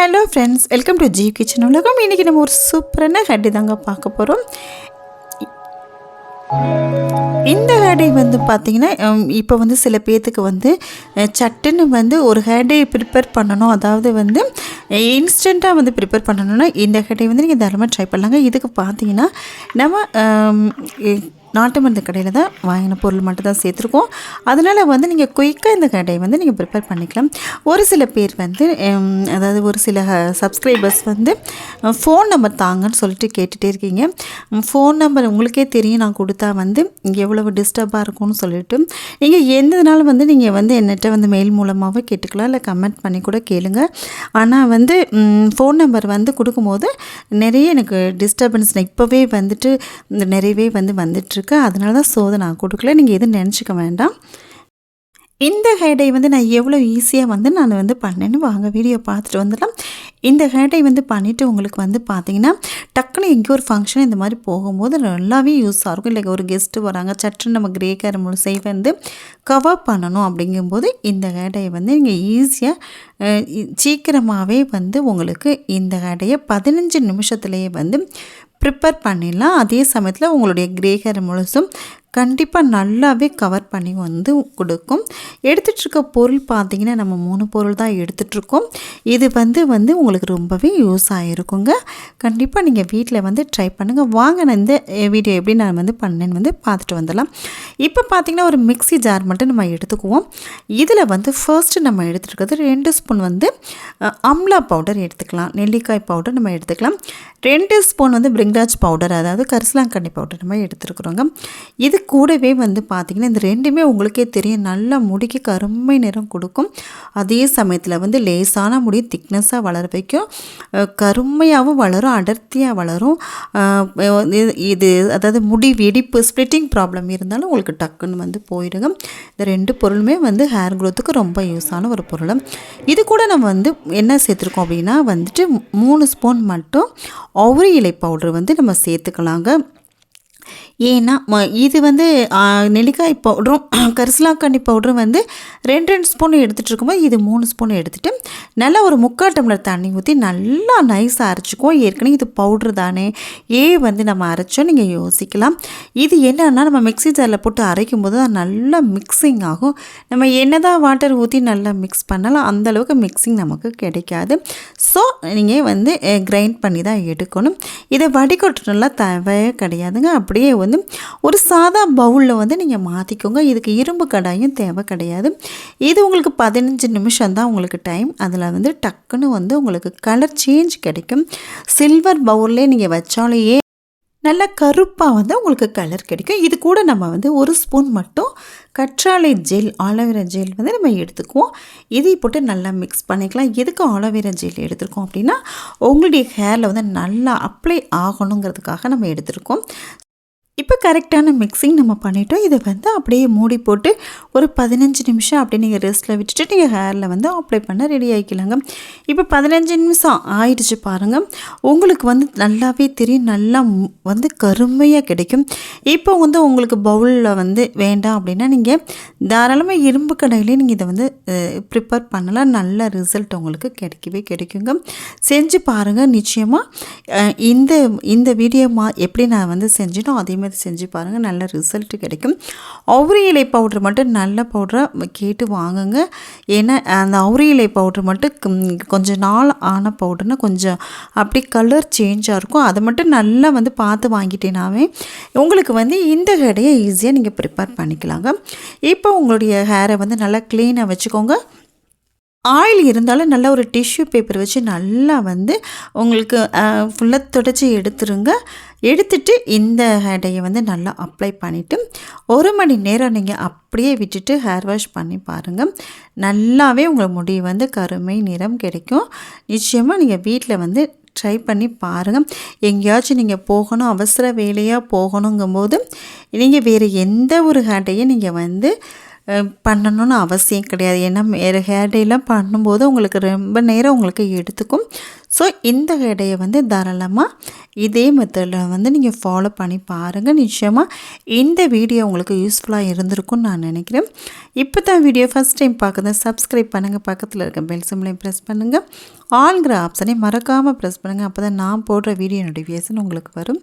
Hello friends welcome to G kitchen உலகம். இன்றைக்கி நம்ம ஒரு சூப்பரான ஹட்டி தாங்க பார்க்க போகிறோம் இந்த ஹேர்டே வந்து பார்த்திங்கன்னா இப்போ வந்து சில பேர்த்துக்கு வந்து சட்டுன்னு வந்து ஒரு ஹேடை ப்ரிப்பேர் பண்ணணும். அதாவது வந்து இன்ஸ்டண்ட்டாக வந்து ப்ரிப்பேர் பண்ணணும்னா இந்த ஹேடை வந்து நீங்கள் தாராளமாக ட்ரை பண்ணலாங்க. இதுக்கு பார்த்தீங்கன்னா நம்ம நாட்டு மருந்து கடையில் தான் வாங்கின பொருள் மட்டும் தான் சேர்த்துருக்கோம். அதனால் வந்து நீங்கள் குயிக்காக இந்த கடையை வந்து நீங்கள் ப்ரிப்பேர் பண்ணிக்கலாம். ஒரு சில பேர் வந்து அதாவது ஒரு சில சப்ஸ்கிரைபர்ஸ் வந்து ஃபோன் நம்பர் தாங்கன்னு சொல்லிட்டு கேட்டுகிட்டே இருக்கீங்க. ஃபோன் நம்பர் உங்களுக்கே தெரியும். நான் கொடுத்தா வந்து இங்கே எவ்வளவு டிஸ்டர்பாக இருக்கும்னு சொல்லிட்டு. நீங்கள் எந்தனாலும் வந்து நீங்கள் வந்து என்னட்ட வந்து மெயில் மூலமாகவே கேட்டுக்கலாம். இல்லை கமெண்ட் பண்ணி கூட கேளுங்க. ஆனால் வந்து ஃபோன் நம்பர் வந்து கொடுக்கும்போது நிறைய எனக்கு டிஸ்டர்பன்ஸ் இப்போவே வந்துட்டு இந்த நிறையவே வந்து வந்துட்டுருக்கு அதனால தான் சோதை நான் கொடுக்கல. நீங்கள் எதுவும் நினச்சிக்க வேண்டாம். இந்த ஹேடை வந்து நான் எவ்வளோ ஈஸியாக வந்து நான் வந்து பண்ணேன்னு வாங்க வீடியோ பார்த்துட்டு வந்துடலாம். இந்த ஹேடை வந்து பண்ணிவிட்டு உங்களுக்கு வந்து பார்த்தீங்கன்னா டக்குன்னு எங்கேயோ ஒரு ஃபங்க்ஷன் இந்த மாதிரி போகும்போது நல்லாவே யூஸாக இருக்கும். இல்லை ஒரு கெஸ்ட்டு வராங்க சட்டுன்னு நம்ம கிரே கேரம் முழுசை வந்து கவர் பண்ணணும் அப்படிங்கும்போது இந்த ஹேடையை வந்து நீங்கள் ஈஸியாக சீக்கிரமாகவே வந்து உங்களுக்கு இந்த ஹேடையை பதினஞ்சு நிமிஷத்துலேயே வந்து ப்ரிப்பேர் பண்ணிடலாம். அதே சமயத்தில் உங்களுடைய கிரே ஹேர் முழுசும் கண்டிப்பாக நல்லாவே கவர் பண்ணி வந்து கொடுக்கும். எடுத்துகிட்டுருக்க பொருள் பார்த்தீங்கன்னா நம்ம மூணு பொருள் தான் எடுத்துகிட்ருக்கோம் இது வந்து வந்து உங்களுக்கு ரொம்பவே யூஸ் ஆகிருக்குங்க கண்டிப்பாக நீங்கள் வீட்டில் வந்து ட்ரை பண்ணுங்கள் வாங்க நான் இந்த வீடியோ எப்படி நான் வந்து பண்ணேன்னு வந்து பார்த்துட்டு வந்துடலாம். இப்போ பார்த்தீங்கன்னா ஒரு மிக்ஸி ஜார் மட்டும் நம்ம எடுத்துக்குவோம். இதில் வந்து ஃபர்ஸ்ட்டு நம்ம எடுத்துருக்கிறது ரெண்டு ஸ்பூன் வந்து அம்லா பவுடர் எடுத்துக்கலாம். நெல்லிக்காய் பவுடர் நம்ம எடுத்துக்கலாம். ரெண்டு ஸ்பூன் வந்து பிரிங்ராஜ் பவுடர் அதாவது கரிசலாங்கண்ணி பவுடர் நம்ம எடுத்துருக்குறோங்க. இது கூடவே வந்து பார்த்திங்கன்னா இந்த ரெண்டுமே உங்களுக்கே தெரியும். நல்லா முடிக்கு கருமை நிறம் கொடுக்கும். அதே சமயத்தில் வந்து லேசான முடி திக்னஸாக வளர வைக்கும். கருமையாகவும் வளரும் அடர்த்தியாக வளரும். இது- இது அதாவது முடி வெடிப்பு ஸ்ப்ளிட்டிங் ப்ராப்ளம் இருந்தாலும் உங்களுக்கு டக்குன்னு வந்து போயிடுங்க. இந்த ரெண்டு பொருளுமே வந்து ஹேர் க்ரோத்துக்கு ரொம்ப யூஸான ஒரு பொருள். இது கூட நம்ம வந்து என்ன சேர்த்துருக்கோம் அப்படின்னா வந்துட்டு மூணு ஸ்பூன் மட்டும் ஒவ்வொரு இலை பவுடர் வந்து நம்ம சேர்த்துக்கலாங்க. ஏன்னா ம- இது வந்து நெல்லிக்காய் பவுடரும் கரிசலாக்கண்ணி பவுடரும் வந்து ரெண்டு ரெண்டு ஸ்பூன் எடுத்துகிட்டு இருக்கும்போது இது மூணு ஸ்பூன் எடுத்துகிட்டு நல்லா ஒரு முக்கால் டம்ளர் தண்ணி ஊற்றி நல்லா நைஸாக அரைச்சிக்குவோம். ஏற்கனவே இது பவுட்ரு தானே. ஏ வந்து நம்ம அரைச்சோம் நீங்கள் யோசிக்கலாம். இது என்னன்னா நம்ம மிக்ஸி ஜாரில் போட்டு அரைக்கும் போது அது நல்லா மிக்சிங் ஆகும். நம்ம என்னதான் வாட்டர் ஊற்றி நல்லா மிக்ஸ் பண்ணாலும் அந்தளவுக்கு மிக்சிங் நமக்கு கிடைக்காது. ஸோ நீங்கள் வந்து கிரைண்ட் பண்ணி தான் எடுக்கணும். இதை வடிகட்டணும்லாம் தேவையே கிடையாதுங்க. அப்படியே வந்து ஒரு சாதா பவுலில் வந்து நீங்கள் மாற்றிக்கோங்க. இதுக்கு இரும்பு கடாயும் தேவை கிடையாது. இது உங்களுக்கு பதினஞ்சு நிமிஷம் தான் உங்களுக்கு டைம். அதில் வந்து டக்குன்னு வந்து உங்களுக்கு கலர் சேஞ்ச் கிடைக்கும். சில்வர் பவுல்லே நீங்கள் வச்சாலேயே நல்ல கருப்பாக வந்து உங்களுக்கு கலர் கிடைக்கும். இது கூட நம்ம வந்து ஒரு ஸ்பூன் மட்டும் கற்றாழை ஜெல் ஆலோவேரா ஜெல் வந்து நம்ம எடுத்துக்குவோம். இதை போட்டு நல்லா மிக்ஸ் பண்ணிக்கலாம். எதுக்கு ஆலோவேரா ஜெல் எடுத்திருக்கோம் அப்படின்னா உங்களுடைய ஹேரில் வந்து நல்லா அப்ளை ஆகணுங்கிறதுக்காக நம்ம எடுத்திருக்கோம். இப்போ கரெக்டான மிக்சிங் நம்ம பண்ணிட்டோம். இதை வந்து அப்படியே மூடி போட்டு ஒரு பதினஞ்சு நிமிஷம் அப்படியே நீங்கள் ரெஸ்ட்டில் விட்டுட்டு நீங்கள் ஹேரில் வந்து அப்ளை பண்ண ரெடி ஆகிக்கலாங்க இப்போ பதினஞ்சு நிமிஷம் ஆயிடுச்சு பாருங்கள் உங்களுக்கு வந்து நல்லாவே தெரியும். நல்லா வந்து கருமையாக கிடைக்கும். இப்போ வந்து உங்களுக்கு பவுலில் வந்து வேண்டாம் அப்படின்னா நீங்கள் தாராளமாக இரும்பு கடையிலே நீங்கள் இதை வந்து ப்ரிப்பேர் பண்ணலாம். நல்ல ரிசல்ட் உங்களுக்கு கிடைக்கவே கிடைக்குங்க. செஞ்சு பாருங்கள் நிச்சயமாக இந்த இந்த வீடியோ மா எப்படி நான் வந்து செஞ்சேனோ அதே இது செஞ்சு பாருங்கள் நல்ல ரிசல்ட் கிடைக்கும். அவுரி இலை பவுடர் மட்டும் நல்ல பவுடராக கேட்டு வாங்குங்க. ஏன்னா அந்த அவுரி இலை பவுடர் மட்டும் கொஞ்சம் நாள் ஆன பவுடர்னா கொஞ்சம் அப்படி கலர் சேஞ்சாக இருக்கும். அதை மட்டும் நல்லா வந்து பார்த்து வாங்கிட்டேனாவே உங்களுக்கு வந்து இந்த ஹேடையை ஈஸியாக நீங்கள் ப்ரிப்பேர் பண்ணிக்கலாங்க. இப்போ உங்களுடைய ஹேரை வந்து நல்லா க்ளீனாக வச்சுக்கோங்க. ஆயில் இருந்தாலும் நல்லா ஒரு டிஷ்யூ பேப்பர் வச்சு நல்லா வந்து உங்களுக்கு ஃபுல்லாக தொடச்சி எடுத்துருங்க. எடுத்துட்டு இந்த ஹேடையை வந்து நல்லா அப்ளை பண்ணிவிட்டு ஒரு மணி நேரம் நீங்கள் அப்படியே விட்டுட்டு ஹேர் வாஷ் பண்ணி பாருங்கள் நல்லாவே உங்கள் முடி வந்து கருமை நிறம் கிடைக்கும். நிச்சயமாக நீங்கள் வீட்டில் வந்து ட்ரை பண்ணி பாருங்கள் எங்கேயாச்சும் நீங்கள் போகணும் அவசர வேலையாக போகணுங்கும்போது நீங்கள் வேறு எந்த ஒரு ஹேட்டையும் நீங்கள் வந்து பண்ணணும்னு அவசியம் கிடையாது. ஏன்னா வேறு ஹேர் டேலாம் பண்ணும்போது உங்களுக்கு ரொம்ப நேரம் உங்களுக்கு எடுத்துக்கும். ஸோ இந்த ஹேர் டேயை வந்து தாராளமாக இதே மெத்தடில் வந்து நீங்கள் ஃபாலோ பண்ணி பாருங்கள் நிச்சயமாக இந்த வீடியோ உங்களுக்கு யூஸ்ஃபுல்லாக இருந்திருக்கும்னு நான் நினைக்கிறேன். இப்போ தான் வீடியோ ஃபஸ்ட் டைம் பார்க்குறது சப்ஸ்கிரைப் பண்ணுங்கள் பக்கத்தில் இருக்க பெல் சிம்லையும் ப்ரெஸ் பண்ணுங்கள் ஆல்கிற ஆப்ஷனை மறக்காமல் ப்ரெஸ் பண்ணுங்கள் அப்போ தான் நான் போடுற வீடியோ நோட்டிஃபிகேஷன் உங்களுக்கு வரும்.